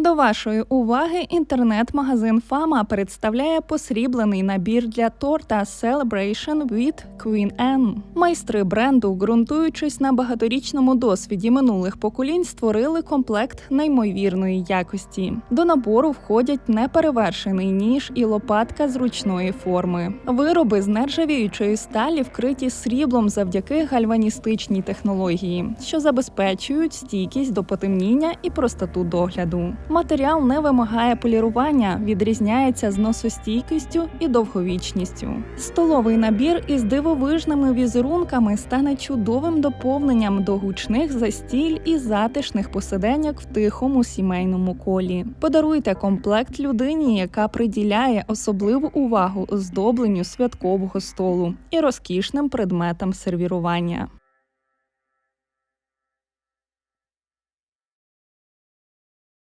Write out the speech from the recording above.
До вашої уваги інтернет-магазин Фама представляє посріблений набір для торта Celebration with Queen Anne. Майстри бренду, ґрунтуючись на багаторічному досвіді минулих поколінь, створили комплект неймовірної якості. До набору входять неперевершений ніж і лопатка зручної форми. Вироби з нержавіючої сталі вкриті сріблом завдяки гальваністичній технології, що забезпечують стійкість до потемніння і простоту догляду. Матеріал не вимагає полірування, відрізняється зносостійкістю і довговічністю. Столовий набір із дивовижними візерунками стане чудовим доповненням до гучних застіль і затишних посиденьок в тихому сімейному колі. Подаруйте комплект людині, яка приділяє особливу увагу оздобленню святкового столу і розкішним предметам сервірування.